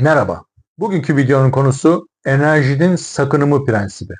Merhaba. Bugünkü videonun konusu enerjinin sakınımı prensibi.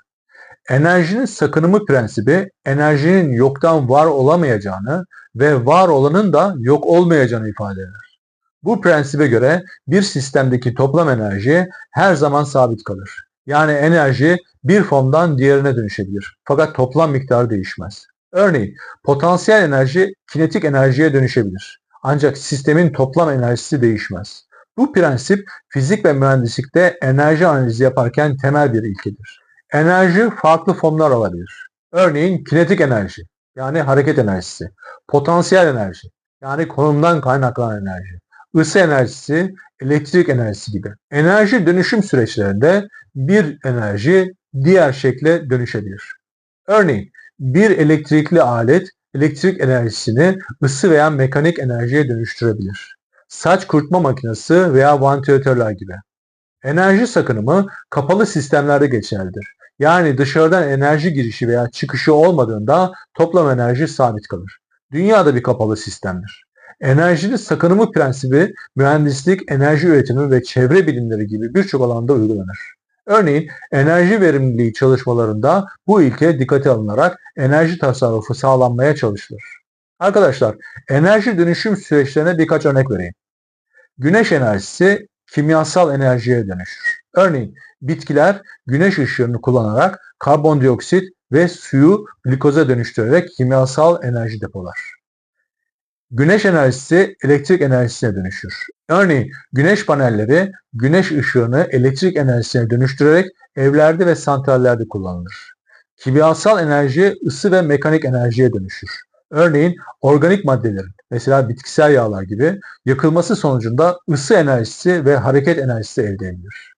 Enerjinin sakınımı prensibi enerjinin yoktan var olamayacağını ve var olanın da yok olmayacağını ifade eder. Bu prensibe göre bir sistemdeki toplam enerji her zaman sabit kalır. Yani enerji bir formdan diğerine dönüşebilir. Fakat toplam miktarı değişmez. Örneğin potansiyel enerji kinetik enerjiye dönüşebilir. Ancak sistemin toplam enerjisi değişmez. Bu prensip fizik ve mühendislikte enerji analizi yaparken temel bir ilkedir. Enerji farklı formlar alabilir. Örneğin kinetik enerji yani hareket enerjisi, potansiyel enerji yani konumdan kaynaklanan enerji, ısı enerjisi, elektrik enerjisi gibi. Enerji dönüşüm süreçlerinde bir enerji diğer şekle dönüşebilir. Örneğin bir elektrikli alet elektrik enerjisini ısı veya mekanik enerjiye dönüştürebilir saç kurutma makinesi veya vantilatörler gibi. Enerji sakınımı kapalı sistemlerde geçerlidir. Yani dışarıdan enerji girişi veya çıkışı olmadığında toplam enerji sabit kalır. Dünya da bir kapalı sistemdir. Enerjinin sakınımı prensibi mühendislik, enerji üretimi ve çevre bilimleri gibi birçok alanda uygulanır. Örneğin enerji verimliliği çalışmalarında bu ilke dikkate alınarak enerji tasarrufu sağlanmaya çalışılır. Arkadaşlar enerji dönüşüm süreçlerine birkaç örnek vereyim. Güneş enerjisi kimyasal enerjiye dönüşür. Örneğin bitkiler güneş ışığını kullanarak karbondioksit ve suyu glikoza dönüştürerek kimyasal enerji depolar. Güneş enerjisi elektrik enerjisine dönüşür. Örneğin güneş panelleri güneş ışığını elektrik enerjisine dönüştürerek evlerde ve santrallerde kullanılır. Kimyasal enerji ısı ve mekanik enerjiye dönüşür. Örneğin organik maddelerin mesela bitkisel yağlar gibi yakılması sonucunda ısı enerjisi ve hareket enerjisi elde edilir.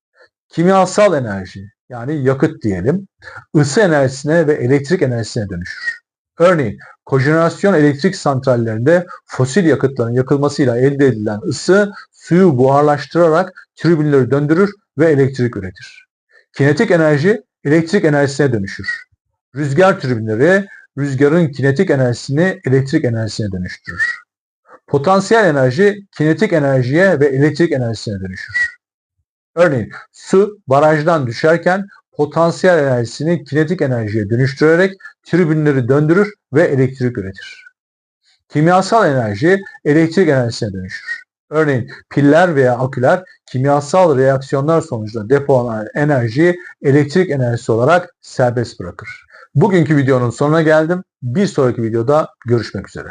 Kimyasal enerji yani yakıt diyelim ısı enerjisine ve elektrik enerjisine dönüşür. Örneğin kojenerasyon elektrik santrallerinde fosil yakıtların yakılmasıyla elde edilen ısı suyu buharlaştırarak tribünleri döndürür ve elektrik üretir. Kinetik enerji elektrik enerjisine dönüşür. Rüzgar tribünleri rüzgarın kinetik enerjisini elektrik enerjisine dönüştürür. Potansiyel enerji kinetik enerjiye ve elektrik enerjisine dönüşür. Örneğin su barajdan düşerken potansiyel enerjisini kinetik enerjiye dönüştürerek tribünleri döndürür ve elektrik üretir. Kimyasal enerji elektrik enerjisine dönüşür. Örneğin piller veya aküler kimyasal reaksiyonlar sonucunda depolanan enerjiyi elektrik enerjisi olarak serbest bırakır. Bugünkü videonun sonuna geldim. Bir sonraki videoda görüşmek üzere.